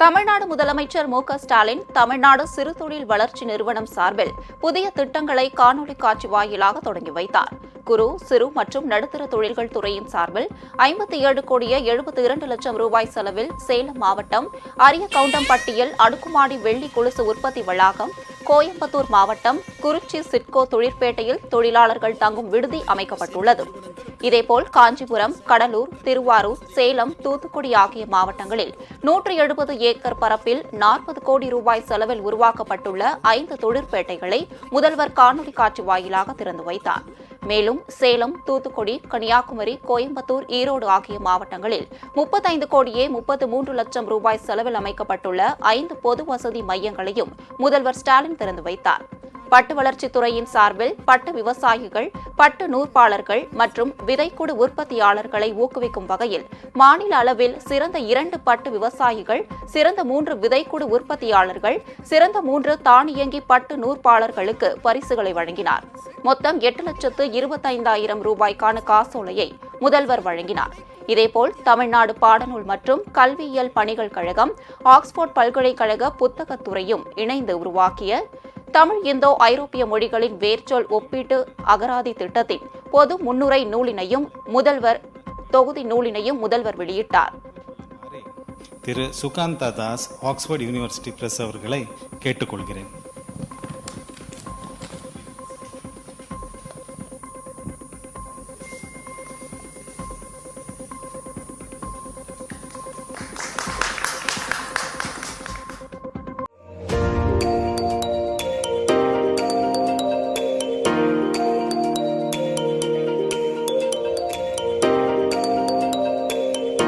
தமிழ்நாடு முதலமைச்சர் மு ஸ்டாலின் தமிழ்நாடு சிறு தொழில் வளர்ச்சி நிறுவனம் சார்பில் புதிய திட்டங்களை காணொலி காட்சி வாயிலாக தொடங்கி வைத்தார். குறு சிறு மற்றும் நடுத்தர தொழில்கள் துறையின் சார்பில் ஐம்பத்தி ஏழு கோடியே எழுபத்தி இரண்டு லட்சம் ரூபாய் செலவில் சேலம் மாவட்டம் அரிய கவுண்டம்பட்டியில் அடுக்குமாடி வெள்ளி கொலுசு உற்பத்தி வளாகம் கோயம்புத்தூர் மாவட்டம் குறிச்சி சிட்கோ தொழிற்பேட்டையில் தொழிலாளர்கள் தங்கும் விடுதி அமைக்கப்பட்டுள்ளது. இதேபோல் காஞ்சிபுரம் கடலூர் திருவாரூர் சேலம் தூத்துக்குடி ஆகிய மாவட்டங்களில் நூற்று எழுபது ஏக்கர் பரப்பில் நாற்பது கோடி ரூபாய் செலவில் உருவாக்கப்பட்டுள்ள ஐந்து தொழிற்பேட்டைகளை முதல்வர் காணொலி காட்சி வாயிலாக திறந்து வைத்தார். மேலும் சேலம் தூத்துக்குடி கன்னியாகுமரி கோயம்புத்தூர் ஈரோடு ஆகிய மாவட்டங்களில் முப்பத்தைந்து கோடியே முப்பத்து மூன்று லட்சம் ரூபாய் செலவில் அமைக்கப்பட்டுள்ள ஐந்து பொது வசதி மையங்களையும் முதல்வர் ஸ்டாலின் திறந்து வைத்தார். பட்டு வளர்ச்சித் துறையின் சார்பில் பட்டு விவசாயிகள் பட்டு நூற்பாளர்கள் மற்றும் விதைக்குடு உற்பத்தியாளர்களை ஊக்குவிக்கும் வகையில் மாநில அளவில் சிறந்த இரண்டு பட்டு விவசாயிகள் சிறந்த மூன்று விதைக்குடு உற்பத்தியாளர்கள் சிறந்த மூன்று தானியங்கி பட்டு நூற்பாளர்களுக்கு பரிசுகளை வழங்கினார். மொத்தம் எட்டு லட்சத்து இருபத்தைந்தாயிரம் ரூபாய்க்கான காசோலையை முதல்வர் வழங்கினார். இதேபோல் தமிழ்நாடு பாடநூல் மற்றும் கல்வியியல் பணிகள் கழகம் ஆக்ஸ்போர்ட் பல்கலைக்கழக புத்தகத் துறையும் இணைந்து உருவாக்கிய தமிழ் இந்தோ ஐரோப்பிய மொழிகளின் வேர்ச்சொல் ஒப்பீட்டு அகராதி திட்டத்தின் பொது முன்னுரை நூலினையும் முதல்வர் தொகுதி நூலினையும் முதல்வர் வெளியிட்டார். திரு. Sukanta Das Oxford University Press அவர்களை கேட்டுக்கொள்கிறேன்.